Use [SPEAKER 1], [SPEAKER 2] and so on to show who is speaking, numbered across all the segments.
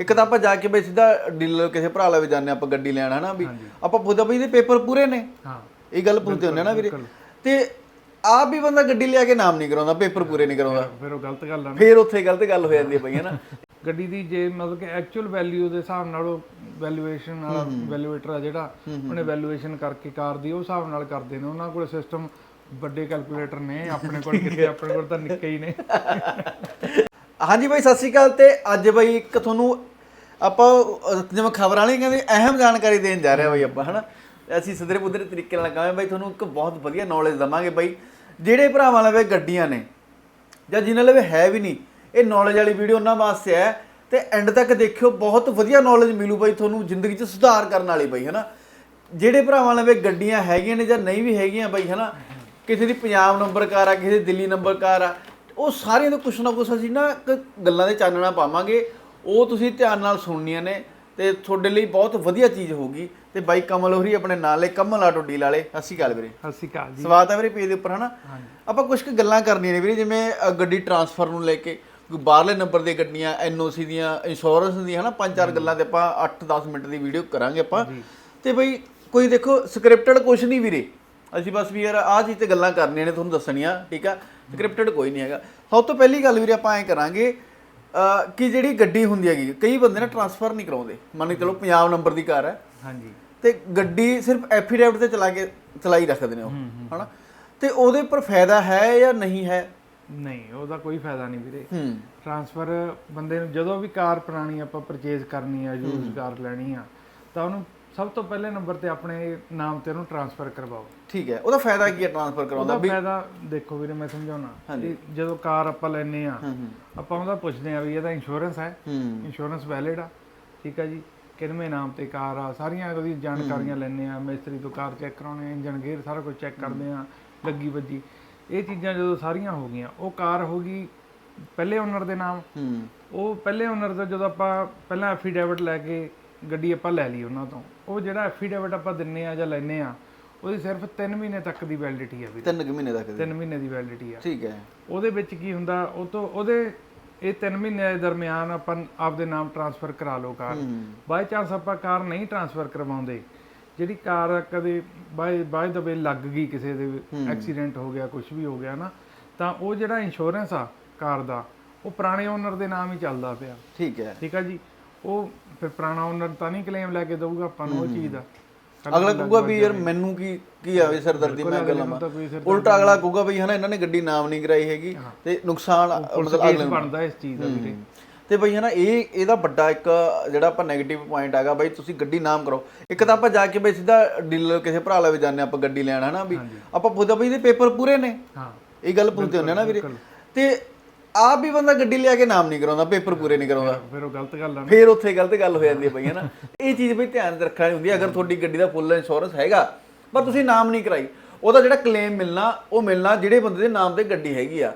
[SPEAKER 1] ਇੱਕ ਤਾਂ ਆਪਾਂ ਜਾ ਕੇ ਬਈ ਸਿੱਧਾ ਡੀਲਰ ਕਿਸੇ ਭਰਾ ਲਵੇ ਜਾਂਦੇ ਆਪਾਂ ਗੱਡੀ ਲੈਣ ਹਨਾ ਵੀ ਆਪਾਂ ਪੁੱਛਦਾ ਬਈ ਇਹਦੇ ਪੇਪਰ ਪੂਰੇ ਨੇ?
[SPEAKER 2] ਹਾਂ।
[SPEAKER 1] ਇਹ ਗੱਲ ਪੁੱਛਦੇ ਹੁੰਦੇ ਨਾ ਵੀਰੇ। ਤੇ ਆਪ ਵੀ ਬੰਦਾ ਗੱਡੀ ਲਿਆ ਕੇ ਨਾਮ ਨਹੀਂ ਕਰਾਉਂਦਾ ਪੇਪਰ ਪੂਰੇ ਨਹੀਂ ਕਰਾਉਂਦਾ।
[SPEAKER 2] ਫਿਰ ਉਹ ਗਲਤ ਗੱਲ ਆ।
[SPEAKER 1] ਫੇਰ ਉੱਥੇ ਗਲਤ ਗੱਲ ਹੋ ਜਾਂਦੀ ਹੈ ਬਈ ਹਨਾ।
[SPEAKER 2] ਗੱਡੀ ਦੀ ਜੇ ਮਤਲਬ ਕਿ ਐਕਚੁਅਲ ਵੈਲਿਊ ਦੇ ਹਿਸਾਬ ਨਾਲ ਉਹ ਵੈਲਿਊਏਸ਼ਨ ਵਾਲਾ ਵੈਲਿਊਏਟਰ ਆ ਜਿਹੜਾ ਉਹਨੇ ਵੈਲਿਊਏਸ਼ਨ ਕਰਕੇ ਕਾਰ ਦੀ ਉਹ ਹਿਸਾਬ ਨਾਲ ਕਰਦੇ ਨੇ। ਉਹਨਾਂ ਕੋਲ ਸਿਸਟਮ ਵੱਡੇ ਕੈਲਕੂਲੇਟਰ ਨੇ ਆਪਣੇ ਕੋਲ ਕਿਤੇ ਆਪਣੇ ਕੋਲ ਤਾਂ ਨਿੱਕੇ ਹੀ ਨੇ।
[SPEAKER 1] ਹਾਂਜੀ ਬਾਈ ਸਤਿ ਸ਼੍ਰੀ ਅਕਾਲ ਤੇ ਅੱਜ ਬਾਈ ਇੱਕ ਤੁਹਾਨੂੰ ਆਪਾਂ ਅਹ, ਜਿਵੇਂ ਖਬਰਾਂ ਵਾਲੇ ਕਹਿੰਦੇ ਅਹਿਮ ਜਾਣਕਾਰੀ ਦੇਣ ਜਾ ਰਹੇ ਹਾਂ ਬਈ ਆਪਾਂ ਹਨਾ? ਅਸੀਂ ਸਿੱਧਰੇ ਪੁੱਧਰੇ ਤਰੀਕੇ ਨਾਲ ਕਹਾਂਗੇ ਬਾਈ ਤੁਹਾਨੂੰ ਇੱਕ ਬਹੁਤ ਵਧੀਆ ਨੌਲੇਜ ਦਵਾਂਗੇ ਬਈ ਜਿਹੜੇ ਭਰਾਵਾਂ ਲਵੇ ਗੱਡੀਆਂ ਨੇ ਜਾਂ ਜਿਨ੍ਹਾਂ ਲਵੇ ਹੈ ਵੀ ਨਹੀਂ ਇਹ ਨੌਲੇਜ ਵਾਲੀ ਵੀਡੀਓ ਉਹਨਾਂ ਵਾਸਤੇ ਹੈ ਤੇ ਐਂਡ ਤੱਕ ਦੇਖਿਓ ਬਹੁਤ ਵਧੀਆ ਨੌਲੇਜ ਮਿਲੂ ਬਈ ਤੁਹਾਨੂੰ ਜ਼ਿੰਦਗੀ 'ਚ ਸੁਧਾਰ ਕਰਨ ਵਾਲੀ ਬਾਈ ਹਨਾ? ਜਿਹੜੇ ਭਰਾਵਾਂ ਲਵੇ ਗੱਡੀਆਂ ਹੈਗੀਆਂ ਨੇ ਜਾਂ ਨਹੀਂ ਵੀ ਹੈਗੀਆਂ ਬਾਈ ਹਨਾ? ਕਿਸੇ ਦੀ ਪੰਜਾਬ ਨੰਬਰ ਕਾਰ ਆ ਕਿਸੇ ਦੀ ਦਿੱਲੀ ਨੰਬਰ ਕਾਰ ਆ ਉਹ ਸਾਰਿਆਂ ਤੋਂ ਕੁਛ ਨਾ ਕੁਛ ਅਸੀਂ ਨਾ ਇੱਕ ਗੱਲਾਂ ਦੇ ਚਾਨਣਾ ਪਾਵਾਂਗੇ ਉਹ ਤੁਸੀਂ ਧਿਆਨ ਨਾਲ ਸੁਣਨੀਆਂ ਨੇ ਤੇ ਤੁਹਾਡੇ ਲਈ ਬਹੁਤ ਵਧੀਆ ਚੀਜ਼ ਹੋਊਗੀ ਤੇ ਬਾਈ ਕਮਲ ਹੋਰੀ ਆਪਣੇ ਨਾਲ ਹੈ ਕਮਲ ਆਟੋ ਡੀਲ ਵਾਲੇ ਸਤਿ ਸ਼੍ਰੀ ਅਕਾਲ ਵੀਰੇ।
[SPEAKER 2] ਸਤਿ ਸ਼੍ਰੀ ਅਕਾਲ ਜੀ।
[SPEAKER 1] ਸਵਾਗਤ ਹੈ ਵੀਰੇ ਪੇਜ ਦੇ ਉੱਪਰ ਹਨਾ? ਆਪਾਂ ਕੁਝ ਕੁ ਗੱਲਾਂ ਕਰਨੀਆਂ ਨੇ ਵੀਰੇ ਜਿਵੇਂ ਅ, ਗੱਡੀ ਟਰਾਂਸਫਰ ਨੂੰ ਲੈ ਕੇ ਕੋਈ ਬਾਹਰਲੇ ਨੰਬਰ ਦੀਆਂ ਗੱਡੀਆਂ ਐਨਓਸੀ ਦੀਆਂ ਇੰਸ਼ੋਰੈਂਸ ਦੀਆਂ ਹਨਾ? ਪੰਜ ਚਾਰ ਗੱਲਾਂ ਤੇ ਆਪਾਂ 8-10 ਮਿੰਟ ਦੀ ਵੀਡੀਓ ਕਰਾਂਗੇ ਆਪਾਂ। ਤੇ ਬਈ ਕੋਈ ਦੇਖੋ ਸਕ੍ਰਿਪਟਡ ਕੁਝ ਨਹੀਂ ਵੀਰੇ। ਅਸੀਂ ਬਸ ਵੀ ਯਾਰ ਆਹ ਚੀਜ਼ ਤੇ ਗੱਲਾਂ ਕਰਨੀਆਂ ਨੇ ਤੁਹਾਨੂੰ ਦੱਸਣੀਆਂ ਠੀਕ ਆ? ਸਕ੍ਰਿਪਟਡ ਕੋਈ ਨਹੀਂ ਹੈਗਾ। ਸਭ ਤੋਂ ਪਹਿਲੀ ਗੱਲ ਵੀਰੇ ਆਪਾਂ ਐਂ ਕਰਾਂਗੇ ਕਿ ਜਿਹੜੀ ਗੱਡੀ ਹੁੰਦੀ ਹੈਗੀ ਕਈ ਬੰਦੇ ਨਾ ਟਰਾਂਸਫਰ ਨਹੀਂ ਕਰਾਉਂਦੇ। ਮੰਨ ਕੇ ਚਲੋ ਪੰਜਾਬ ਨੰਬਰ ਦੀ ਕਾਰ ਹੈ।
[SPEAKER 2] ਹਾਂਜੀ।
[SPEAKER 1] ਤੇ ਗੱਡੀ ਸਿਰਫ ਐਫੀਡੈਵਿਟ ਤੇ ਚਲਾ ਕੇ ਚਲਾਈ ਰੱਖਦੇ ਨੇ ਉਹ ਹਨਾ? ਤੇ ਉਹਦੇ ਪਰ ਫਾਇਦਾ ਹੈ ਜਾਂ ਨਹੀਂ ਹੈ?
[SPEAKER 2] ਨਹੀਂ ਉਹਦਾ ਕੋਈ ਫਾਇਦਾ ਨਹੀਂ ਵੀਰੇ। ਟਰਾਂਸਫਰ ਬੰਦੇ ਨੂੰ ਜਦੋਂ ਵੀ ਕਾਰ ਪੁਰਾਣੀ ਆਪਾਂ ਪਰਚੇਜ਼ ਕਰਨੀ ਆ ਯੂਜ਼ ਕਾਰ ਲੈਣੀ ਆ ਤਾਂ ਉਹਨੂੰ ਸਭ ਤੋਂ ਪਹਿਲੇ ਨੰਬਰ ਤੇ ਆਪਣੇ ਨਾਮ ਤੇ ਉਹਨੂੰ ਟਰਾਂਸਫਰ ਕਰਵਾਓ।
[SPEAKER 1] ਠੀਕ ਹੈ ਉਹਦਾ ਫਾਇਦਾ ਕੀ ਹੈ ਟ੍ਰਾਂਸਫਰ ਕਰਾਉਂਦਾ
[SPEAKER 2] ਉਹਦਾ ਫਾਇਦਾ ਦੇਖੋ ਵੀਰੇ ਮੈਂ ਸਮਝਾਉਣਾ ਜਦੋਂ ਕਾਰ ਆਪਾਂ ਲੈਨੇ ਆ
[SPEAKER 1] ਹੂੰ ਹੂੰ।
[SPEAKER 2] ਆਪਾਂ ਉਹਦਾ ਪੁੱਛਦੇ ਆ ਵੀ ਇਹਦਾ ਇੰਸ਼ੋਰੈਂਸ ਹੈ।
[SPEAKER 1] ਹੂੰ।
[SPEAKER 2] ਇੰਸ਼ੋਰੈਂਸ ਵੈਲਿਡ ਆ ਠੀਕ ਆ ਜੀ? ਕਿੰਨਵੇਂ ਨਾਮ ਤੇ ਕਾਰ ਆ? ਸਾਰੀਆਂ ਉਹਦੀ ਜਾਣਕਾਰੀਆਂ ਲੈਣੇ ਆ ਮਿਸਤਰੀ ਤੋਂ ਕਾਰ ਚੈੱਕ ਕਰਾਉਣੇ ਆ ਇੰਜਨ ਗੇਅਰ ਸਾਰਾ ਕੁਝ ਚੈੱਕ ਕਰਦੇ ਆ ਲੱਗੀ ਵੱਜੀ। ਇਹ ਚੀਜ਼ਾਂ ਜਦੋਂ ਸਾਰੀਆਂ ਹੋ ਗਈਆਂ ਉਹ ਕਾਰ ਹੋ ਗਈ ਪਹਿਲੇ ਓਨਰ ਦੇ ਨਾਮ।
[SPEAKER 1] ਹੂੰ।
[SPEAKER 2] ਉਹ ਪਹਿਲੇ ਓਨਰ ਦਾ ਜਦੋਂ ਆਪਾਂ ਪਹਿਲਾਂ ਐਫੀਡੇਵਿਟ ਲੈ ਕੇ ਗੱਡੀ ਆਪਾਂ ਲੈ ਲਈ ਉਹਨਾਂ ਤੋਂ। ਉਹ ਜਿਹੜਾ ਐਫੀਡੇਵਿਟ ਆਪਾਂ ਦਿੰਨੇ ਆ ਜਾਂ ਲੈਨੇ ਆ ਉਹਦੀ ਸਿਰਫ 3 ਮਹੀਨੇ ਤੱਕ ਦੀ ਵੈਲਿਡਿਟੀ ਆ ਵੀ
[SPEAKER 1] ਤਿੰਨ ਕੁ ਮਹੀਨੇ ਤੱਕ ਦੀ।
[SPEAKER 2] 3 ਮਹੀਨੇ ਦੀ ਵੈਲਿਡਿਟੀ ਆ।
[SPEAKER 1] ਠੀਕ ਹੈ।
[SPEAKER 2] ਉਹਦੇ ਵਿੱਚ ਕੀ ਹੁੰਦਾ ਉਹ ਤੋਂ ਉਹਦੇ ਇਹ 3 ਮਹੀਨੇ ਦੇ ਦਰਮਿਆਨ ਆਪਾਂ ਆਪਦੇ ਨਾਮ ਟਰਾਂਸਫਰ ਕਰਾ ਲਓ ਕਾਰ।
[SPEAKER 1] ਹੂੰ
[SPEAKER 2] ਬਾਈ ਚਾਂਸ ਆਪਾਂ ਕਾਰ ਨਹੀਂ ਟਰਾਂਸਫਰ ਕਰਵਾਉਂਦੇ। ਜਿਹੜੀ ਕਾਰ ਕਦੇ ਬਾਈ ਬਾਈ ਦਵੇ ਲੱਗ ਗਈ ਕਿਸੇ ਦੇ ਐਕਸੀਡੈਂਟ ਹੋ ਗਿਆ ਕੁਝ ਵੀ ਹੋ ਗਿਆ ਨਾ ਤਾਂ ਉਹ ਜਿਹੜਾ ਇੰਸ਼ੋਰੈਂਸ ਆ ਕਾਰ ਦਾ ਉਹ ਪੁਰਾਣੇ ਓਨਰ ਦੇ ਨਾਮ ਹੀ ਚੱਲਦਾ ਪਿਆ।
[SPEAKER 1] ਠੀਕ ਹੈ।
[SPEAKER 2] ਠੀਕ ਆ ਜੀ? ਉਹ ਫਿਰ ਪੁਰਾਣਾ ਓਨਰ ਤਾਂ ਨਹੀਂ ਕਲੇਮ ਲੈ ਕੇ ਦਊਗਾ ਆਪਾਂ ਨੂੰ ਉਹ ਚੀਜ਼ ਦਾ।
[SPEAKER 1] ਅਗਲਾ ਕਹੂਗਾ ਵੀ ਯਾਰ ਮੈਨੂੰ ਕੀ ਕੀ ਆਵੇ ਸਰਦਰਦੀ ਮੈਂ ਗੱਲ
[SPEAKER 2] ਸਿਰ
[SPEAKER 1] ਉਲਟਾ ਅਗਲਾ ਕਹੂਗਾ ਵੀ ਹਨਾ ਇਹਨਾਂ ਨੇ ਗੱਡੀ ਨਾਮ ਨਹੀਂ ਕਰਾਈ ਹੈਗੀ ਤੇ ਨੁਕਸਾਨ ਮਤਲਬ
[SPEAKER 2] ਕੇਸ ਬਣਦਾ ਇਸ ਚੀਜ਼ ਦਾ ਵੀਰੇ।
[SPEAKER 1] ਤੇ ਬਈ ਹਨਾ ਇਹ ਇਹਦਾ ਵੱਡਾ ਇੱਕ ਜਿਹੜਾ ਆਪਾਂ 네ਗੇਟਿਵ ਪੁਆਇੰਟ ਹੈਗਾ ਬਈ ਤੁਸੀਂ ਗੱਡੀ ਨਾਮ ਕਰੋ। ਇੱਕ ਤਾਂ ਆਪਾਂ ਜਾ ਕੇ ਬਈ ਸਿੱਧਾ ਡੀਲਰ ਕਿਸੇ ਭਰਾ ਲਵੇ ਜਾਂਦੇ ਆਪਾਂ ਗੱਡੀ ਲੈਣ ਹਨਾ ਵੀ ਆਪਾਂ ਪੁੱਛਦਾ ਬਈ ਇਹਦੇ ਪੇਪਰ ਪੂਰੇ ਨੇ।
[SPEAKER 2] ਹਾਂ।
[SPEAKER 1] ਇਹ ਗੱਲ ਪੁੱਛਦੇ ਹੁੰਦੇ ਨਾ ਵੀਰੇ। ਤੇ ਆਪ ਵੀ ਬੰਦਾ ਗੱਡੀ ਲਿਆ ਕੇ ਨਾਮ ਨਹੀਂ ਕਰਾਉਂਦਾ ਪੇਪਰ ਪੂਰੇ ਨਹੀਂ ਕਰਾਉਂਦਾ।
[SPEAKER 2] ਫਿਰ ਉਹ ਗਲਤ ਗੱਲ ਆ।
[SPEAKER 1] ਫੇਰ ਉੱਥੇ ਗਲਤ ਗੱਲ ਹੋ ਜਾਂਦੀ ਹੈ ਬਈ ਹਨਾ। ਇਹ ਚੀਜ਼ ਬਈ ਧਿਆਨ ਰੱਖਣੀ ਹੁੰਦੀ ਹੈ ਅਗਰ ਤੁਹਾਡੀ ਗੱਡੀ ਦਾ ਫੁੱਲ ਇੰਸ਼ੋਰੈਂਸ ਹੈਗਾ ਪਰ ਤੁਸੀਂ ਨਾਮ ਨਹੀਂ ਕਰਾਈ। ਉਹਦਾ ਜਿਹੜਾ ਕਲੇਮ ਮਿਲਣਾ ਉਹ ਮਿਲਣਾ ਜਿਹੜੇ ਬੰਦੇ ਦੇ ਨਾਮ ਤੇ ਗੱਡੀ ਹੈਗੀ ਆ।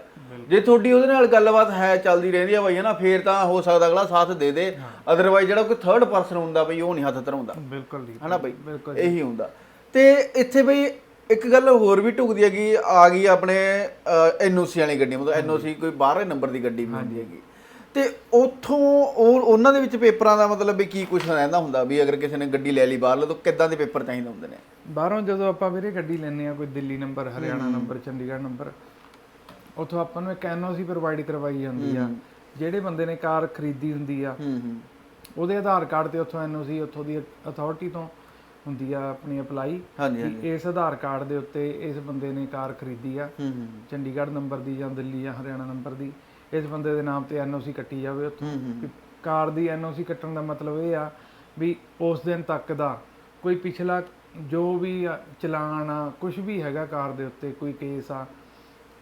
[SPEAKER 1] ਜੇ ਤੁਹਾਡੀ ਉਹਦੇ ਨਾਲ ਗੱਲਬਾਤ ਹੈ ਚੱਲਦੀ ਰਹਿੰਦੀ ਆ ਬਈ ਹਨਾ ਫੇਰ ਤਾਂ ਹੋ ਸਕਦਾ ਅਗਲਾ ਸਾਥ ਦੇ ਦੇ। ਅਦਰਵਾਈਜ਼ ਜਿਹੜਾ ਕੋਈ ਥਰਡ ਪਰਸਨ ਹੁੰਦਾ ਬਈ ਉਹ ਨਹੀਂ ਹੱਥ ਧਰਾਉਂਦਾ।
[SPEAKER 2] ਬਿਲਕੁਲ ਜੀ
[SPEAKER 1] ਹਨਾ ਬਈ? ਇਹੀ ਹੁੰਦਾ। ਤੇ ਇੱਥੇ ਬਈ ਇੱਕ ਗੱਲ ਹੋਰ ਵੀ ਢੁਕਦੀ ਹੈਗੀ ਆ ਗਈ ਆਪਣੇ ਐਨਓਸੀ ਵਾਲੀ ਗੱਡੀ ਮਤਲਬ ਐਨਓਸੀ ਕੋਈ ਬਾਹਰਲੇ ਨੰਬਰ ਦੀ ਗੱਡੀ ਵੀ ਹੁੰਦੀ ਹੈਗੀ। ਤੇ ਉਥੋਂ ਉਹ ਉਹਨਾਂ ਦੇ ਵਿੱਚ ਪੇਪਰਾਂ ਦਾ ਮਤਲਬ ਵੀ ਕੀ ਕੁਝ ਰਹਿੰਦਾ ਹੁੰਦਾ ਵੀ ਅਗਰ ਕਿਸੇ ਨੇ ਗੱਡੀ ਲੈ ਲਈ ਬਾਹਰਲੇ ਤੋਂ ਕਿੱਦਾਂ ਦੇ ਪੇਪਰ ਚਾਹੀਦੇ ਹੁੰਦੇ ਨੇ?
[SPEAKER 2] ਬਾਹਰੋਂ ਜਦੋਂ ਆਪਾਂ ਵੀਰੇ ਗੱਡੀ ਲੈਨੇ ਆ ਕੋਈ Delhi number Haryana number Chandigarh number ਉੱਥੋਂ ਆਪਾਂ ਨੂੰ ਇੱਕ ਐਨਓਸੀ ਪ੍ਰੋਵਾਈਡ ਕਰਵਾਈ ਜਾਂਦੀ ਆ। ਜਿਹੜੇ ਬੰਦੇ ਨੇ ਕਾਰ ਖਰੀਦੀ ਹੁੰਦੀ ਆ
[SPEAKER 1] ਹੂੰ ਹੂੰ।
[SPEAKER 2] ਉਹਦੇ ਆਧਾਰ ਕਾਰਡ ਤੇ ਉੱਥੋਂ ਐਨਓਸੀ ਉੱਥੋਂ ਦੀ ਅਥਾਰਟੀ ਤੋਂ ਹੁੰਦੀ ਆ ਆਪਣੀ ਅਪਲਾਈ
[SPEAKER 1] ਹਾਂਜੀ
[SPEAKER 2] ਇਸ ਆਧਾਰ ਕਾਰਡ ਦੇ ਉੱਤੇ ਇਸ ਬੰਦੇ ਨੇ ਕਾਰ ਖਰੀਦੀ ਆ।
[SPEAKER 1] ਹੂੰ ਹੂੰ
[SPEAKER 2] ਚੰਡੀਗੜ੍ਹ ਨੰਬਰ ਦੀ ਜਾਂ ਦਿੱਲੀ ਜਾਂ ਹਰਿਆਣਾ ਨੰਬਰ ਦੀ। ਇਸ ਬੰਦੇ ਦੇ ਨਾਮ ਤੇ ਐਨਓਸੀ ਕੱਟੀ ਜਾਵੇ ਉੱਥੋਂ। ਕਾਰ ਦੀ ਐਨਓਸੀ ਕੱਟਣ ਦਾ ਮਤਲਬ ਇਹ ਆ ਵੀ ਉਸ ਦਿਨ ਤੱਕ ਦਾ ਕੋਈ ਪਿਛਲਾ ਜੋ ਵੀ ਚਲਾਨ ਆ ਕੁਝ ਵੀ ਹੈਗਾ ਕਾਰ ਦੇ ਉੱਤੇ ਕੋਈ ਕੇਸ ਆ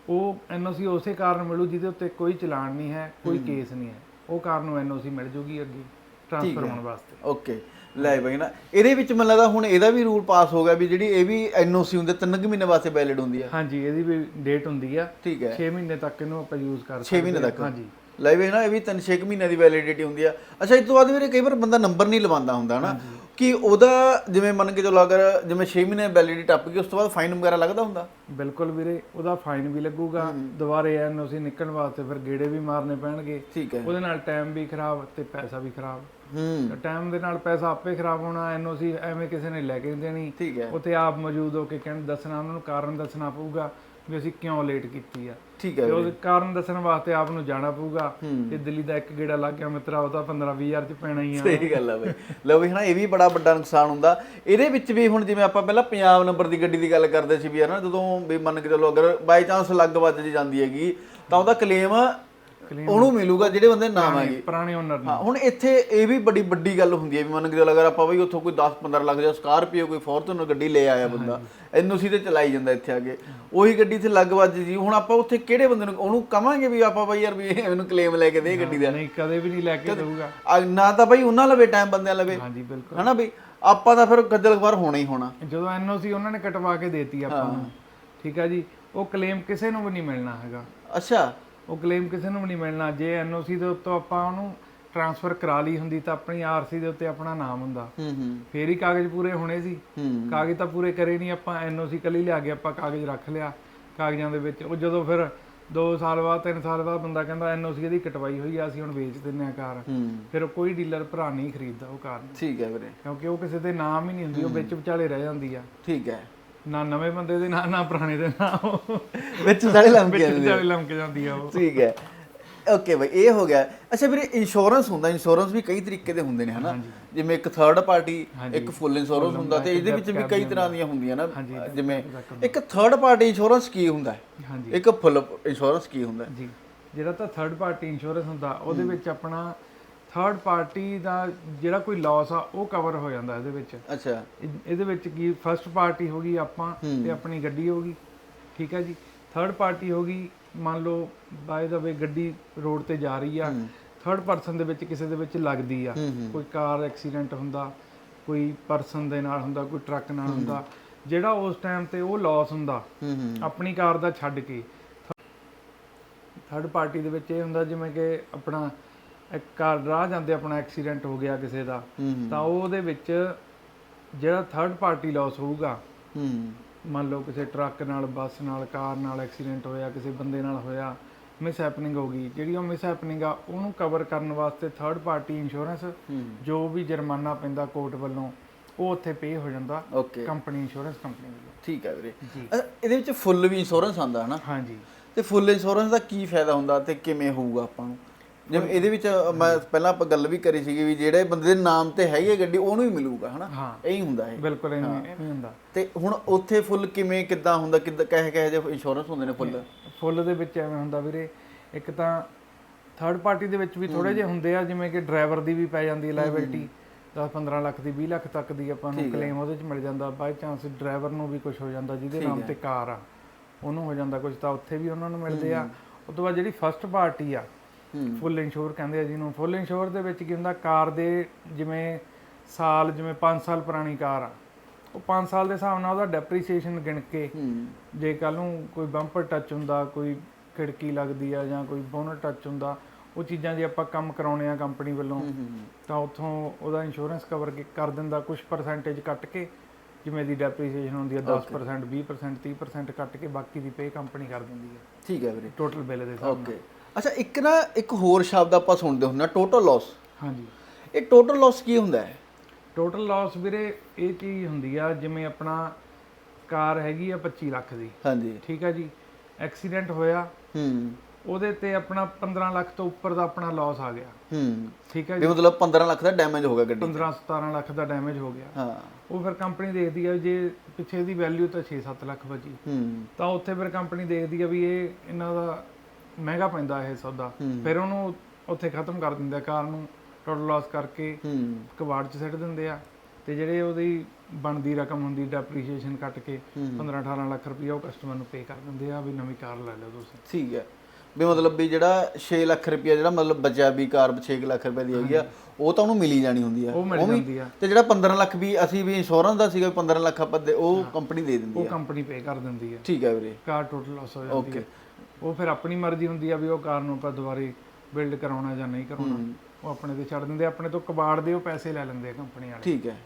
[SPEAKER 2] ਉਹ ਐਨਓਸੀ ਉਸੇ ਕਾਰਨ ਮਿਲੂ ਜਿਹਦੇ ਉੱਤੇ ਕੋਈ ਚਲਾਨ ਨਹੀਂ ਹੈ ਕੋਈ ਕੇਸ ਨਹੀਂ ਹੈ। ਉਹ ਕਾਰ ਨੂੰ ਐਨਓਸੀ ਮਿਲ ਜੂਗੀ ਅੱਗੇ ਟ੍ਰਾਂਸਫਰ ਹੋਣ ਵਾਸਤੇ।
[SPEAKER 1] ਓਕੇ ਲੈ ਬਈ ਨਾ ਇਹਦੇ ਵਿੱਚ ਮੈਨੂੰ ਲੱਗਦਾ ਹੁਣ ਇਹਦਾ ਵੀ ਰੂਲ ਪਾਸ ਹੋ ਗਿਆ ਵੀ ਜਿਹੜੀ ਇਹ ਵੀ ਐਨਓਸੀ ਹੁੰਦੇ ਤਿੰਨ ਕੁ ਮਹੀਨੇ ਵਾਸਤੇ ਵੈਲਿਡ ਹੁੰਦੀ ਆ।
[SPEAKER 2] ਹਾਂਜੀ ਇਹਦੀ ਵੀ ਡੇਟ ਹੁੰਦੀ ਆ।
[SPEAKER 1] ਠੀਕ ਹੈ।
[SPEAKER 2] 6 ਮਹੀਨੇ ਤੱਕ ਇਹਨੂੰ ਆਪਾਂ ਯੂਜ਼ ਕਰ
[SPEAKER 1] 6 ਮਹੀਨੇ ਤੱਕ।
[SPEAKER 2] ਹਾਂਜੀ।
[SPEAKER 1] ਲੈ ਵੀ ਨਾ ਇਹ ਵੀ 3-6 ਮਹੀਨਿਆਂ ਦੀ ਵੈਲਿਡਿਟੀ ਹੁੰਦੀ ਆ। ਅੱਛਾ ਇਸ ਤੋਂ ਬਾਅਦ ਵੀਰੇ ਕਈ ਵਾਰ ਬੰਦਾ ਨੰਬਰ ਨਹੀਂ ਲਵਾਉਂਦਾ ਹੁੰਦਾ ਹਨਾ ਕਿ ਉਹਦਾ ਜਿਵੇਂ ਮੰਨ ਕੇ ਚਲੋ ਅਗਰ ਜਿਵੇਂ 6 ਮਹੀਨੇ ਵੈਲਿਡਿਟੀ ਟੱਪ ਗਈ ਉਸ ਤੋਂ ਬਾਅਦ ਫਾਈਨ ਵਗੈਰਾ ਲੱਗਦਾ ਹੁੰਦਾ?
[SPEAKER 2] ਬਿਲਕੁਲ ਵੀਰੇ ਉਹਦਾ ਫਾਈਨ ਵੀ ਲੱਗੂਗਾ ਦੁਬਾਰੇ ਐਨਓਸੀ ਨਿਕਲਣ ਵਾਸਤੇ ਫਿਰ ਗੇੜੇ ਵੀ ਮਾਰਨੇ ਪੈਣਗੇ।
[SPEAKER 1] ਠੀਕ ਹੈ।
[SPEAKER 2] ਉਹਦੇ ਨਾਲ ਟਾਈਮ ਵੀ ਖਰਾਬ ਤੇ ਪੈਸਾ ਵੀ ਖਰਾਬ।
[SPEAKER 1] ਹੂੰ।
[SPEAKER 2] ਟਾਈਮ ਦੇ ਨਾਲ ਪੈਸਾ ਆਪੇ ਖਰਾਬ ਹੋਣਾ ਐਨਓਸੀ ਐਵੇਂ ਕਿਸੇ ਨੇ ਲੈ ਕੇ ਨਹੀਂ ਦੇਣੀ।
[SPEAKER 1] ਠੀਕ ਹੈ।
[SPEAKER 2] ਉੱਥੇ ਆਪ ਮੌਜੂਦ ਹੋ ਕੇ ਕਹਿਣ ਦੱਸਣਾ ਉਹਨਾਂ ਨੂੰ ਕਾਰਨ ਦੱਸਣਾ ਪਊਗਾ ਵੀ ਅਸੀਂ ਕਿਉਂ ਲੇਟ ਕੀਤੀ ਆ।
[SPEAKER 1] ਠੀਕ ਹੈ
[SPEAKER 2] ਤੇ ਉਹਦੇ ਕਾਰਨ ਦੱਸਣ ਵਾਸਤੇ ਆਪ ਨੂੰ ਜਾਣਾ ਪਊਗਾ ਤੇ ਦਿੱਲੀ ਦਾ ਇੱਕ ਗੇੜਾ ਲੱਗ ਗਿਆ ਮਿੱਤਰਾ ਉਹ ਤਾਂ 15 20000 ਚ ਪੈਣਾ ਹੀ ਆ।
[SPEAKER 1] ਸਹੀ ਗੱਲ ਆ ਬਈ। ਲਓ ਵੀ ਹਨਾ ਇਹ ਵੀ ਬੜਾ ਵੱਡਾ ਨੁਕਸਾਨ ਹੁੰਦਾ। ਇਹਦੇ ਵਿੱਚ ਵੀ ਹੁਣ ਜਿਵੇਂ ਆਪਾਂ ਪਹਿਲਾਂ ਪੰਜਾਬ ਨੰਬਰ ਦੀ ਗੱਡੀ ਦੀ ਗੱਲ ਕਰਦੇ ਸੀ ਵੀ ਹਨਾ ਜਦੋਂ ਵੀ ਮੰਨ ਕੇ ਚਲੋ ਅਗਰ ਬਾਈ ਚਾਂਸ ਲੱਗ ਵੱਜ ਜਾਂਦੀ ਹੈਗੀ ਤਾਂ ਉਹਦਾ ਕਲੇਮ ਉਹਨੂੰ ਮਿਲੂਗਾ ਜਿਹੜੇ ਬੰਦੇ ਨਾਮ ਹੈਗੀ।
[SPEAKER 2] ਪੁਰਾਣੇ ਓਨਰ ਨੂੰ।
[SPEAKER 1] ਹਾਂ ਹੁਣ ਇੱਥੇ ਇਹ ਵੀ ਬੜੀ ਵੱਡੀ ਗੱਲ ਹੁੰਦੀ ਹੈ ਵੀ ਮੰਨ ਕੇ ਚਲੋ ਅਗਰ ਆਪਾਂ ਬਈ ਉੱਥੋਂ ਕੋਈ 10 15 ਲੱਖ ਜਾਂ ਸਕਾਰਪੀਓ ਕੋਈ ਫੋਰਚੂਨਰ ਗੱਡੀ ਲੈ ਆਇਆ ਬੰਦਾ ਐਨਓਸੀ ਤੇ ਚਲਾਈ ਜਾਂਦਾ ਇੱਥੇ ਆ ਕੇ। ਉਹੀ ਗੱਡੀ ਤੇ ਲੱਗ ਵੱਜ ਜੀ। ਹੁਣ ਆਪਾਂ ਉੱਥੇ ਕਿਹੜੇ ਬੰਦੇ ਨੂੰ ਉਹਨੂੰ ਕਵਾਂਗੇ ਵੀ ਆਪਾਂ ਬਈ ਯਾਰ ਵੀ ਇਹਨੂੰ ਕਲੇਮ ਲੈ ਕੇ ਦੇ ਗੱਡੀ ਦਾ।
[SPEAKER 2] ਨਹੀਂ ਕਦੇ ਵੀ ਨਹੀਂ ਲੈ ਕੇ ਦਊਗਾ।
[SPEAKER 1] ਨਾ ਤਾਂ ਬਈ ਉਹਨਾਂ ਲਵੇ ਟਾਈਮ ਬੰਦਿਆਂ ਲਵੇ।
[SPEAKER 2] ਹਾਂਜੀ ਬਿਲਕੁਲ।
[SPEAKER 1] ਹਨਾ ਬਈ? ਆਪਾਂ ਤਾਂ ਫਿਰ ਗੱਜਲ ਖਬਰ ਹੋਣਾ ਹੀ ਹੋਣਾ।
[SPEAKER 2] ਜਦੋਂ ਐਨਓਸੀ ਉਹਨਾਂ ਨੇ ਕਟਵਾ ਕੇ ਦੇਤੀ ਆਪਾਂ ਨੂੰ ਠੀਕ ਆ ਜੀ ਉਹ ਕਲੇਮ ਕਿਸੇ ਨੂੰ ਵੀ ਨਹੀਂ ਮਿਲਣਾ ਹੈਗਾ।
[SPEAKER 1] ਅੱਛਾ।
[SPEAKER 2] ਉਹ ਕਲੇਮ ਕਿਸੇ ਨੂੰ ਵੀ ਨਹੀਂ ਮਿਲਣਾ। ਜੇ ਐਨਓਸੀ ਦੇ ਉੱਤੋਂ ਆਪਾਂ ਉਹਨੂੰ ਟ੍ਰਾਂਸਫਰ ਕਰਾ ਲਈ ਹੁੰਦੀ ਤਾਂ ਆਪਣੀ ਆਰਸੀ ਦੇ ਉੱਤੇ ਆਪਣਾ ਨਾਮ ਹੁੰਦਾ।
[SPEAKER 1] ਹੂੰ ਹੂੰ।
[SPEAKER 2] ਫੇਰ ਹੀ ਕਾਗਜ਼ ਪੂਰੇ ਹੋਣੇ ਸੀ। ਕਾਗਜ਼ ਤਾਂ ਪੂਰੇ ਕਰੇ ਨਹੀਂ ਆਪਾਂ ਐਨਓਸੀ ਕੱਲੀ ਲਿਆ ਕੇ ਆਪਾਂ ਕਾਗਜ਼ ਰੱਖ ਲਿਆ। ਕਾਗਜ਼ਾਂ ਦੇ ਵਿੱਚ ਉਹ ਜਦੋਂ ਫਿਰ 2 ਸਾਲ ਬਾਅਦ 3 ਸਾਲ ਬਾਅਦ ਬੰਦਾ ਕਹਿੰਦਾ ਐਨਓਸੀ ਇਹਦੀ ਕਟਵਾਈ ਹੋਈ ਆ ਅਸੀਂ ਹੁਣ ਵੇਚ ਦਿੰਨੇ ਆ ਕਾਰ ਫਿਰ ਕੋਈ ਡੀਲਰ ਭਰਾ ਨਹੀਂ ਖਰੀਦਦਾ ਉਹ ਕਾਰ
[SPEAKER 1] ਠੀਕ ਹੈ ਵੀਰੇ।
[SPEAKER 2] ਕਿਉਂਕਿ ਉਹ ਕਿਸੇ ਦੇ ਨਾਮ ਹੀ ਨਹੀਂ ਹੁੰਦੀ ਉਹ ਵਿੱਚ ਵਿਚਾਲੇ ਰਹਿ ਜਾਂਦੀ ਆ।
[SPEAKER 1] ਠੀਕ ਹੈ।
[SPEAKER 2] ਨਾ ਨਵੇਂ ਬੰਦੇ ਦੇ ਨਾਂ ਨਾ ਪੁਰਾਣੇ ਦੇ ਨਾਂ
[SPEAKER 1] ਵਿੱਚ ਸਾਰੇ ਲੰਮ
[SPEAKER 2] ਵਿੱਚ ਵਿਚਾਲੇ ਲੰਮਕ ਜਾਂਦੀ ਆ ਉਹ।
[SPEAKER 1] ਠੀਕ ਹੈ। ਓਕੇ ਬਈ ਇਹ ਹੋ ਗਿਆ। ਅੱਛਾ ਵੀਰੇ ਇੰਸ਼ੋਰੈਂਸ ਹੁੰਦਾ ਇੰਸ਼ੋਰੈਂਸ ਵੀ ਕਈ ਤਰੀਕੇ ਦੇ ਹੁੰਦੇ ਨੇ ਹਨਾ? ਜਿਵੇਂ ਇੱਕ ਥਰਡ ਪਾਰਟੀ ਇੱਕ ਫੁੱਲ ਇੰਸ਼ੋਰੈਂਸ ਹੁੰਦਾ ਤੇ ਇਹਦੇ ਵਿੱਚ ਵੀ ਕਈ ਤਰ੍ਹਾਂ ਦੀਆਂ ਹੁੰਦੀਆਂ ਨਾ। ਜਿਵੇਂ ਇੱਕ ਥਰਡ ਪਾਰਟੀ ਇੰਸ਼ੋਰੈਂਸ ਕੀ ਹੁੰਦਾ? ਇੱਕ ਫੁੱਲ ਇੰਸ਼ੋਰੈਂਸ ਕੀ ਹੁੰਦਾ?
[SPEAKER 2] ਜੀ। ਜਿਹੜਾ ਤਾਂ ਥਰਡ ਪਾਰਟੀ ਇੰਸ਼ੋਰੈਂਸ ਹੁੰਦਾ ਉਹਦੇ ਵਿੱਚ ਆਪਣਾ ਥਰਡ ਪਾਰਟੀ ਦਾ ਜਿਹੜਾ ਕੋਈ ਲਾਸ ਆ ਉਹ ਕਵਰ ਹੋ ਜਾਂਦਾ ਇਹਦੇ ਵਿੱਚ।
[SPEAKER 1] ਅੱਛਾ।
[SPEAKER 2] ਇਹ- ਇਹਦੇ ਵਿੱਚ ਕੀ ਫਰਸਟ ਪਾਰਟੀ ਹੋ ਗਈ ਆਪਾਂ ਤੇ ਆਪਣੀ ਗੱਡੀ ਹੋ ਗਈ। ਠੀਕ ਹੈ ਜੀ? ਥਰਡ ਪਾਰਟੀ ਹੋ ਗਈ ਮੰਨ ਲਓ ਬਾਏ ਦਾ ਵੇ ਗੱਡੀ ਰੋਡ ਤੇ ਜਾ ਰਹੀ ਆ। ਥਰਡ ਪਰਸਨ ਦੇ ਵਿੱਚ ਕਿਸੇ ਦੇ ਵਿੱਚ ਲੱਗਦੀ ਆ। ਕੋਈ ਕਾਰ ਐਕਸੀਡੈਂਟ ਹੁੰਦਾ ਕੋਈ ਪਰਸਨ ਦੇ ਨਾਲ ਹੁੰਦਾ ਕੋਈ ਟਰੱਕ ਨਾਲ ਹੁੰਦਾ ਜਿਹੜਾ ਉਸ ਟਾਈਮ ਤੇ ਉਹ ਲਾਸ ਹੁੰਦਾ
[SPEAKER 1] ਹੂੰ ਹੂੰ।
[SPEAKER 2] ਆਪਣੀ ਕਾਰ ਦਾ ਛੱਡ ਕੇ। ਥਰਡ ਪਾਰਟੀ ਦੇ ਵਿੱਚ ਇਹ ਹੁੰਦਾ ਜਿਵੇਂ ਕਿ ਆਪਣਾ ਇੱਕ ਕਾਰ ਰਾਹ ਜਾਂਦੇ ਆਪਣਾ ਐਕਸੀਡੈਂਟ ਹੋ ਗਿਆ ਕਿਸੇ ਦਾ ਤਾਂ ਉਹਦੇ ਵਿੱਚ ਜਿਹੜਾ ਥਰਡ ਪਾਰਟੀ ਲਾਸ ਹੋਊਗਾ
[SPEAKER 1] ਹੂੰ।
[SPEAKER 2] ਮੰਨ ਲਓ ਕਿਸੇ ਟਰੱਕ ਨਾਲ ਬੱਸ ਨਾਲ ਕਾਰ ਨਾਲ ਐਕਸੀਡੈਂਟ ਹੋਇਆ ਕਿਸੇ ਬੰਦੇ ਨਾਲ ਹੋਇਆ ਮਿਸ ਹੈਪਨਿੰਗ ਹੋ ਗਈ ਜਿਹੜੀ ਉਹ ਮਿਸ ਹੈਪਨਿੰਗ ਆ ਉਹਨੂੰ ਕਵਰ ਕਰਨ ਵਾਸਤੇ ਥਰਡ ਪਾਰਟੀ ਇੰਸ਼ੋਰੈਂਸ ਜੋ ਵੀ ਜੁਰਮਾਨਾ ਪੈਂਦਾ ਕੋਰਟ ਵੱਲੋਂ ਉਹ ਉੱਥੇ ਪੇ ਹੋ ਜਾਂਦਾ ਕੰਪਨੀ ਇੰਸ਼ੋਰੈਂਸ ਕੰਪਨੀ ਵੱਲੋਂ।
[SPEAKER 1] ਠੀਕ ਹੈ ਵੀਰੇ। ਇਹਦੇ ਵਿੱਚ ਫੁੱਲ ਵੀ ਇੰਸ਼ੋਰੈਂਸ ਆਂਦਾ ਹਨਾ?
[SPEAKER 2] ਹਾਂਜੀ।
[SPEAKER 1] ਤੇ ਫੁੱਲ ਇੰਸ਼ੋਰੈਂਸ ਦਾ ਕੀ ਫਾਇਦਾ ਹੁੰਦਾ ਤੇ ਕਿਵੇਂ ਹੋਊਗਾ ਆਪਾਂ ਨੂੰ? ਜਿਵੇਂ ਇਹਦੇ ਵਿੱਚ ਮੈਂ ਪਹਿਲਾਂ ਆਪਾਂ ਗੱਲ ਵੀ ਕਰੀ ਸੀਗੀ ਵੀ ਜਿਹੜੇ ਬੰਦੇ ਦੇ ਨਾਮ ਤੇ ਹੈਗੀ ਹੈ ਗੱਡੀ ਉਹਨੂੰ ਹੀ ਮਿਲੂਗਾ ਹਨਾ?
[SPEAKER 2] ਹਾਂ।
[SPEAKER 1] ਇਹੀ ਹੁੰਦਾ ਇਹ।
[SPEAKER 2] ਬਿਲਕੁਲ ਐਵੇਂ ਹੁੰਦਾ।
[SPEAKER 1] ਤੇ ਹੁਣ ਉੱਥੇ ਫੁੱਲ ਕਿਵੇਂ ਕਿੱਦਾਂ ਹੁੰਦਾ ਕਿੱਦਾਂ ਕਹੇ ਕਹੇ ਜਿਹੇ ਇੰਸ਼ੋਰੈਂਸ ਹੁੰਦੇ ਨੇ ਫੁੱਲ।
[SPEAKER 2] ਫੁੱਲ ਦੇ ਵਿੱਚ ਐਵੇਂ ਹੁੰਦਾ ਵੀਰੇ ਇੱਕ ਤਾਂ ਥਰਡ ਪਾਰਟੀ ਦੇ ਵਿੱਚ ਵੀ ਥੋੜੇ ਜਿਹੇ ਹੁੰਦੇ ਆ ਜਿਵੇਂ ਕਿ ਡਰਾਈਵਰ ਦੀ ਵੀ ਪੈ ਜਾਂਦੀ ਹੈ ਲਾਇਬਿਲਟੀ 10-15 ਲੱਖ ਦੀ 20 ਲੱਖ ਤੱਕ ਦੀ ਆਪਾਂ ਨੂੰ ਕਲੇਮ ਉਹਦੇ ਚ ਮਿਲ ਜਾਂਦਾ ਬਾਈ ਚਾਂਸ ਡਰਾਈਵਰ ਨੂੰ ਵੀ ਕੁਝ ਹੋ ਜਾਂਦਾ ਜਿਹਦੇ ਨਾਮ ਤੇ ਕਾਰ ਆ ਉਹਨੂੰ ਹੋ ਜਾਂਦਾ ਕੁਝ ਤਾਂ ਉੱਥੇ ਵੀ ਉਹਨਾਂ ਨੂੰ ਮਿਲਦੇ ਆ। ਉਸ ਤੋਂ ਬਾਅਦ ਜਿਹੜੀ ਫਰਸਟ ਪਾਰਟੀ ਆ ਫੁੱਲ ਇੰਸ਼ੋਰ ਕਹਿੰਦੇ ਆ ਜਿਹਨੂੰ। ਫੁੱਲ ਇੰਸ਼ੋਰ ਦੇ ਵਿੱਚ ਕੀ ਹੁੰਦਾ ਕਾਰ ਦੇ ਜਿਵੇਂ ਸਾਲ ਜਿਵੇਂ 5 ਸਾਲ ਪੁਰਾਣੀ ਕਾਰ ਆ ਉਹ 5 ਸਾਲ ਦੇ ਹਿਸਾਬ ਨਾਲ ਉਹਦਾ ਡੈਪਰੀਸੀਏਸ਼ਨ ਗਿਣ ਕੇ
[SPEAKER 1] ਹੂੰ।
[SPEAKER 2] ਜੇ ਕੱਲ ਨੂੰ ਕੋਈ ਬੰਪਰ ਟੱਚ ਹੁੰਦਾ ਕੋਈ ਖਿੜਕੀ ਲੱਗਦੀ ਆ ਜਾਂ ਕੋਈ ਬੋਨਟ ਟੱਚ ਹੁੰਦਾ ਉਹ ਚੀਜ਼ਾਂ ਜੇ ਆਪਾਂ ਕੰਮ ਕਰਾਉਣੇ ਆ ਕੰਪਨੀ ਵੱਲੋਂ ਤਾਂ ਉੱਥੋਂ ਉਹਦਾ ਇੰਸ਼ੋਰੈਂਸ ਕਵਰ ਕਰ ਦਿੰਦਾ। ਕੁਝ ਪਰਸੈਂਟੇਜ ਕੱਟ ਕੇ ਜਿਵੇਂ ਦੀ ਡੈਪਰੀਸੀਏਸ਼ਨ ਹੁੰਦੀ ਆ 10% 20% 30% ਕੱਟ ਕੇ ਬਾਕੀ ਦੀ ਪੇ ਕੰਪਨੀ ਕਰ ਦਿੰਦੀ ਹੈ
[SPEAKER 1] ਠੀਕ ਹੈ ਵੀਰੇ।
[SPEAKER 2] ਟੋਟਲ ਬਿੱਲ ਦੇ ਹਿਸਾਬ
[SPEAKER 1] ਓਕੇ ਅੱਛਾ ਇੱਕ ਨਾ ਇੱਕ ਹੋਰ ਸ਼ਬਦ ਆਪਾਂ ਸੁਣਦੇ ਹੁੰਦੇ ਆ ਟੋਟਲ ਲਾਸ
[SPEAKER 2] ਹਾਂਜੀ।
[SPEAKER 1] ਇਹ ਟੋਟਲ ਲਾਸ ਕੀ ਹੁੰਦਾ ਹੈ?
[SPEAKER 2] ਟੋਟਲ ਲਾਸ ਵੀਰੇ ਇਹ ਚੀਜ਼ ਹੁੰਦੀ ਆ ਜਿਵੇਂ ਆਪਣਾ ਕਾਰ ਹੈਗੀ ਆ 25 ਲੱਖ ਦੀ।
[SPEAKER 1] ਹਾਂਜੀ।
[SPEAKER 2] ਠੀਕ ਆ ਜੀ ਐਕਸੀਡੈਂਟ ਹੋਇਆ।
[SPEAKER 1] ਹੂੰ।
[SPEAKER 2] ਉਹਦੇ ਤੇ ਆਪਣਾ 15 ਲੱਖ ਤੋਂ ਉੱਪਰ ਦਾ ਆਪਣਾ ਲਾਸ ਆ ਗਿਆ।
[SPEAKER 1] ਹੂੰ।
[SPEAKER 2] ਠੀਕ ਹੈ
[SPEAKER 1] ਵੀ ਮਤਲਬ 15 ਲੱਖ ਦਾ ਡੈਮੇਜ ਹੋ ਗਿਆ ਗੱਡੀ
[SPEAKER 2] 15 17 ਲੱਖ ਦਾ ਡੈਮੇਜ ਹੋ ਗਿਆ।
[SPEAKER 1] ਹਾਂ।
[SPEAKER 2] ਉਹ ਫਿਰ ਕੰਪਨੀ ਦੇਖਦੀ ਆ ਜੇ ਪਿੱਛੇ ਦੀ ਵੈਲਿਊ ਤਾਂ 6-7 ਲੱਖ ਬਚੀ
[SPEAKER 1] ਹੂੰ।
[SPEAKER 2] ਤਾਂ ਉੱਥੇ ਫਿਰ ਕੰਪਨੀ ਦੇਖਦੀ ਆ ਵੀ ਇਹ ਇਹਨਾਂ ਦਾ ਮਹਿੰਗਾ ਪੈਂਦਾ ਇਹ ਸੌਦਾ। ਫਿਰ ਉਹਨੂੰ ਉੱਥੇ ਖਤਮ ਕਰ ਦਿੰਦੇ ਆ ਕਾਰ ਨੂੰ ਟੋਟਲ ਲਾਸ ਕਰਕੇ
[SPEAKER 1] ਹੂੰ।
[SPEAKER 2] ਕਬਾੜ 'ਚ ਸਿੱਟ ਦਿੰਦੇ ਆ। ਤੇ ਜਿਹੜੇ ਉਹਦੀ ਬਣਦੀ ਰਕਮ ਹੁੰਦੀ ਡੈਪਰੀਸ਼ੀਏਸ਼ਨ ਕੱਟ ਕੇ 15-18 ਲੱਖ ਰੁਪਈਆ ਉਹ ਕਸਟਮਰ ਨੂੰ ਪੇ ਕਰ ਦਿੰਦੇ ਆ ਵੀ ਨਵੀਂ ਕਾਰ ਲੈ ਲਓ ਤੁਸੀਂ।
[SPEAKER 1] ਠੀਕ ਹੈ। ਵੀ ਮਤਲਬ ਵੀ ਜਿਹੜਾ 6 ਲੱਖ ਰੁਪਇਆ ਜਿਹੜਾ ਮਤਲਬ ਬਚਿਆ ਵੀ ਕਾਰ 6 ਲੱਖ ਰੁਪਏ ਦੀ ਹੈਗੀ ਆ ਉਹ ਤਾਂ ਉਹਨੂੰ ਮਿਲੀ ਜਾਣੀ ਹੁੰਦੀ ਆ।
[SPEAKER 2] ਉਹ ਮਿਲ ਜਾਂਦੀ ਆ।
[SPEAKER 1] ਤੇ ਜਿਹੜਾ 15 ਲੱਖ ਵੀ ਅਸੀਂ ਵੀ ਇੰਸ਼ੋਰੈਂਸ ਦਾ ਸੀਗਾ ਵੀ 15 ਲੱਖ ਆਪਾਂ ਉਹ ਕੰਪਨੀ ਦੇ ਦਿੰਦੀ
[SPEAKER 2] ਉਹ
[SPEAKER 1] ਆ।
[SPEAKER 2] ਕੰਪਨੀ ਪੇ ਕਰ ਦਿੰਦੀ ਆ।
[SPEAKER 1] ਠੀਕ ਹੈ ਵੀਰੇ।
[SPEAKER 2] ਕਾਰ ਟੋਟਲ ਲਾਸ ਹੋ ਜਾਂਦੀ ਹੈ ਉਹ ਫਿਰ ਆਪਣੀ ਮਰਜ਼ੀ ਹੁੰਦੀ ਆ ਵੀ ਉਹ ਕਾਰ ਨੂੰ ਆਪਾਂ ਦੁਬਾਰੇ ਬਿਲਡ ਕਰਾਉਣਾ ਜਾਂ ਨਹੀਂ ਕਰਾਉਣਾ। ਉਹ ਆਪਣੇ ਤੇ ਛੱਡ ਦਿੰਦੇ ਆਪਣੇ ਤੋਂ ਕਬਾੜ ਦੇ ਉਹ ਪੈਸੇ ਲੈ ਲੈਂਦੇ ਆ ਕੰਪਨੀ ਵਾਲੇ।
[SPEAKER 1] ਠੀਕ ਹੈ।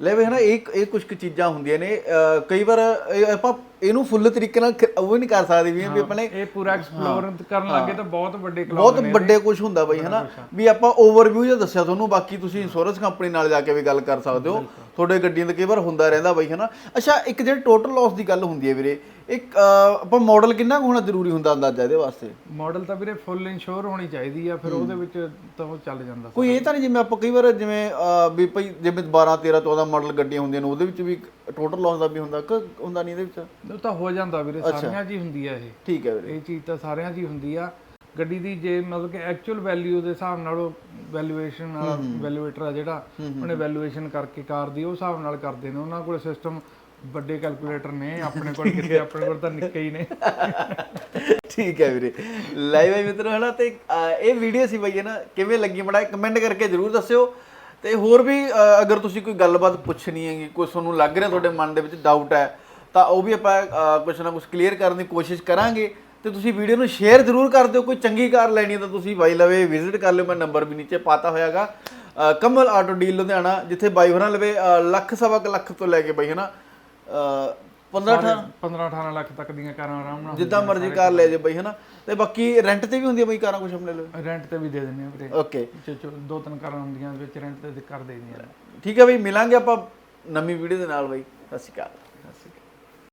[SPEAKER 1] ਲੈ ਵੀ ਹਨਾ ਇਹ ਇਹ ਕੁਝ ਕੁ ਚੀਜ਼ਾਂ ਹੁੰਦੀਆਂ ਨੇ। ਅਹ ਕਈ ਵਾਰ ਇਹ ਆਪਾਂ ਇਹਨੂੰ ਫੁੱਲ ਤਰੀਕੇ ਨਾਲ ਖ- ਉਹ ਨਹੀਂ ਕਰ ਸਕਦੇ ਵੀ ਵੀ ਆਪਣੇ
[SPEAKER 2] ਇਹ ਪੂਰਾ ਐਕਸਪਲੋਰ ਕਰਨ ਲੱਗੇ ਤਾਂ ਬਹੁਤ ਵੱਡੇ ਕਲੌਗ
[SPEAKER 1] ਬਹੁਤ ਵੱਡੇ ਕੁਝ ਹੁੰਦਾ ਬਈ ਹਨਾ? ਵੀ ਆਪਾਂ ਓਵਰਵਿਊ ਜਿਹਾ ਦੱਸਿਆ ਤੁਹਾਨੂੰ ਬਾਕੀ ਤੁਸੀਂ ਇੰਸ਼ੋਰੈਂਸ ਕੰਪਨੀ ਨਾਲ ਜਾ ਕੇ ਵੀ ਗੱਲ ਕਰ ਸਕਦੇ ਹੋ। ਤੁਹਾਡੇ ਗੱਡੀਆਂ ਦਾ ਕਈ ਵਾਰ ਹੁੰਦਾ ਰਹਿੰਦਾ ਬਈ ਹਨਾ? ਅੱਛਾ ਇੱਕ ਜਿਹੜੀ ਟੋਟਲ ਲਾਸ ਦੀ ਗੱਲ ਹੁੰਦੀ ਹੈ ਵੀਰੇ ਇੱਕ ਅਹ, ਆਪਾਂ ਮਾਡਲ ਕਿੰਨਾ ਕੁ ਹੋਣਾ ਜ਼ਰੂਰੀ ਹੁੰਦਾ ਅੰਦਾਜ਼ਾ ਇਹਦੇ ਵਾਸਤੇ?
[SPEAKER 2] ਮਾਡਲ ਤਾਂ ਵੀਰੇ ਫੁੱਲ ਇੰਸ਼ੋਰ ਹੋਣੀ ਚਾਹੀਦੀ ਆ ਫਿਰ ਉਹਦੇ ਵਿੱਚ ਤਾਂ ਉਹ ਚੱਲ ਜਾਂਦਾ
[SPEAKER 1] ਕੋਈ ਇਹ ਤਾਂ ਨਹੀਂ ਜਿਵੇਂ ਆਪਾਂ ਕਈ ਵਾਰ ਜਿਵੇਂ ਅਹ, ਵੀ ਭਈ ਜਿਵੇਂ 12 13 14 ਮਾਡਲ ਗੱਡੀਆਂ ਹੁੰਦੀਆਂ ਨੇ ਉਹਦੇ ਵਿੱਚ ਵੀ ਟੋਟਲ ਲਾਸ ਦਾ ਵੀ ਹੁੰਦਾ ਕਿ ਹੁੰਦਾ ਨਹੀਂ ਇਹਦੇ ਵਿੱਚ?
[SPEAKER 2] ਉਹ ਤਾਂ ਹੋ ਜਾਂਦਾ ਵੀਰੇ ਸਾਰੀਆਂ 'ਚ ਹੀ ਹੁੰਦੀ ਆ ਇਹ।
[SPEAKER 1] ਠੀਕ ਹੈ ਵੀਰੇ।
[SPEAKER 2] ਇਹ ਚੀਜ਼ ਤਾਂ ਸਾਰਿਆਂ 'ਚ ਹੀ ਹੁੰਦੀ ਆ। ਗੱਡੀ ਦੀ ਜੇ ਮਤਲਬ ਕਿ ਐਕਚੁਅਲ ਵੈਲਿਊ ਦੇ ਹਿਸਾਬ ਨਾਲ ਉਹ ਵੈਲਿਊਏਸ਼ਨ ਵਾਲਾ ਵੈਲਿਊਏਟਰ ਆ ਜਿਹੜਾ ਉਹਨੇ ਵੈਲਿਊਏਸ਼ਨ ਕਰਕੇ ਕਾਰ ਦੀ ਉਹ ਹਿਸਾਬ ਨਾਲ ਕਰਦੇ ਨੇ ਉਹਨਾਂ ਕੋਲ ਸਿਸਟਮ ਵੱਡੇ ਕੈਲਕੂਲੇਟਰ ਨੇ ਆਪਣੇ ਕੋਲ ਕਿਤੇ ਆਪਣੇ ਕੋਲ ਤਾਂ ਨਿੱਕੇ ਹੀ ਨੇ।
[SPEAKER 1] ਠੀਕ ਹੈ ਵੀਰੇ। ਲਾਈਵ ਹੈ ਮਿੱਤਰੋ ਹਨਾ ਤੇ ਇਹ ਵੀਡੀਓ ਸੀ ਬਈ ਨਾ ਕਿਵੇਂ ਲੱਗੀ? ਮੜਾ ਕਮੈਂਟ ਕਰਕੇ ਜਰੂਰ ਦੱਸਿਓ। ਤੇ ਹੋਰ ਵੀ ਅਹ, ਅਗਰ ਤੁਸੀਂ ਕੋਈ ਗੱਲਬਾਤ ਪੁੱਛਣੀ ਹੈਗੀ ਕੋਈ ਤੁਹਾਨੂੰ ਲੱਗ ਰਿਹਾ ਤੁਹਾਡੇ ਮਨ ਦੇ ਵਿੱਚ ਡਾਊਟ ਹੈ ਤਾਂ ਉਹ ਵੀ ਆਪਾਂ ਅਹ, ਕੁਛ ਨਾ ਕੁਛ ਕਲੀਅਰ ਕਰਨ ਦੀ ਕੋਸ਼ਿਸ਼ ਕਰਾਂਗੇ। ਤੇ ਤੁਸੀਂ ਵੀਡੀਓ ਨੂੰ ਸ਼ੇਅਰ ਜਰੂਰ ਕਰ ਦਿਓ ਕੋਈ ਚੰਗੀ ਕਾਰ ਲੈਣੀ ਹੈ ਤਾਂ ਤੁਸੀਂ ਬਾਈ ਲਵੇ ਵਿਜ਼ਿਟ ਕਰ ਲਿਓ ਮੈਂ ਨੰਬਰ ਵੀ ਨੀਚੇ ਪਾਤਾ ਹੋਇਆਗਾ। ਅਹ, ਕਮਲ ਆਟੋ ਡੀਲ ਲੁਧਿਆਣਾ ਜਿੱਥੇ ਬਾਈ ਹੋਰਾਂ ਲਵੇ ਅਹ, ਲੱਖ ਸਵਾ ਕੁ ਲੱਖ ਤੋਂ ਲੈ ਕੇ ਬਈ ਹਨਾ? 15 18
[SPEAKER 2] 15 18 ਲੱਖ ਤੱਕ ਦੀਆਂ ਕਾਰਾਂ ਆਰਾਮ ਨਾਲ
[SPEAKER 1] ਜਿੱਦਾਂ ਮਰਜ਼ੀ ਕਾਰ ਲੈ ਜੇ ਬਈ ਹਨਾ? ਤੇ ਬਾਕੀ ਰੈਂਟ ਤੇ ਵੀ ਹੁੰਦੀ ਹੈ ਬਈ ਕਾਰਾਂ ਕੁਛ ਆਪਣੇ ਲਈ?
[SPEAKER 2] ਰੈਂਟ ਤੇ ਵੀ ਦੇ ਦਿੰਦੇ ਆ ਵੀਰੇ।
[SPEAKER 1] ਓਕੇ
[SPEAKER 2] ਦੋ ਤਿੰਨ ਕਾਰਾਂ ਹੁੰਦੀਆਂ ਵਿੱਚ ਰੈਂਟ ਤੇ ਕਰ ਦੇਈਆਂ
[SPEAKER 1] ਠੀਕ ਹੈ ਬਈ ਮਿਲਾਂਗੇ ਆਪਾਂ ਨਵੀਂ ਵੀਡੀਓ ਦੇ ਨਾਲ ਬਈ। ਸਤਿ ਸ਼੍ਰੀ ਅਕਾਲ।